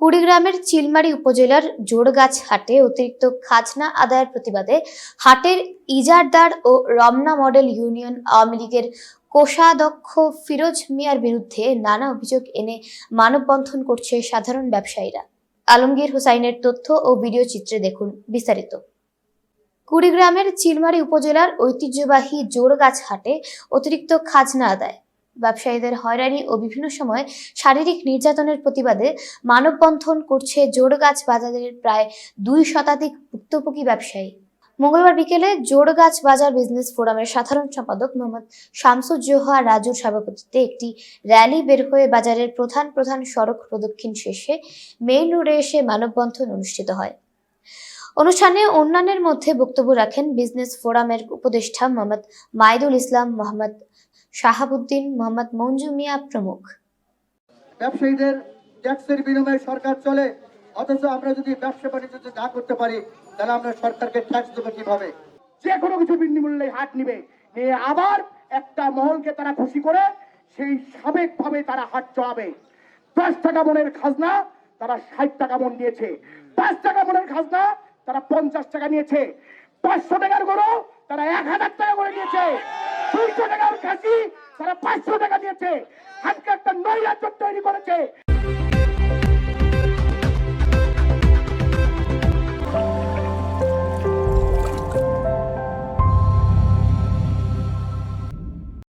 কুড়িগ্রামের চিলমারি উপজেলার জোড়গাছ হাটে অতিরিক্ত খাজনা আদায়ের প্রতিবাদে হাটের ইজারদার ও রমনা মডেল ইউনিয়ন আওয়ামী লীগের কোষাধ্যক্ষ ফিরোজ মিয়ার বিরুদ্ধে নানা অভিযোগ এনে মানববন্ধন করছে সাধারণ ব্যবসায়ীরা। আলমগীর হোসাইনের তথ্য ও ভিডিও চিত্রে দেখুন বিস্তারিত। কুড়িগ্রামের চিলমারি উপজেলার ঐতিহ্যবাহী জোড়গাছ হাটে অতিরিক্ত খাজনা আদায়। ব্যবসায়ীদের হয়রানি ও বিভিন্ন সময় শারীরিক নির্যাতনের প্রতিবাদে মানববন্ধন করছে জোড়গাছ বাজারের প্রায় দুই শতাধিক ভুক্তভোগী ব্যবসায়ী। মঙ্গলবার বিকেলে জোড়গাছ বাজার বিজনেস ফোরামের সাধারণ সম্পাদক মোহাম্মদ শামসুজ্জোহা রাজুর সভাপতিত্বে একটি র্যালি বের হয়ে বাজারের প্রধান প্রধান সড়ক প্রদক্ষিণ শেষে মেইন রোডে এসে মানববন্ধন অনুষ্ঠিত হয়। অনুষ্ঠানে অন্যান্যের মধ্যে বক্তব্য রাখেন বিজনেস ফোরামের উপদেষ্টা মোহাম্মদ মাইদুল ইসলাম, মোহাম্মদ শাহাবুদ্দিন, মোহাম্মদ মঞ্জু মিয়া প্রমুখ। ব্যবসায়ীদের ট্যাক্সের বিনিময়ে সরকার চলে, অথচ আমরা যদি ব্যবসা বাণিজ্য না করতে পারি, তাহলে আমরা সরকারকে ট্যাক্স দেবো কীভাবে? যে কোনো কিছু বিনামূল্যে হাট নিবে। নিয়ে আবার একটা মহলকে তারা খুশি করে, সেই সাবেক ভাবে তারা হাট চড়াবে। দশ টাকা মনের খাজনা তারা ষাট টাকা মন নিয়েছে পাঁচ টাকা মনের খাজনা তারা পঞ্চাশ টাকা নিয়েছে। পাঁচশো টাকার গরু তারা এক হাজার টাকা করে নিয়েছে। দুইশো টাকার খাসি তারা পাঁচশো টাকা নিয়েছে আজকে একটা নৈরাজ্য তৈরি করেছে।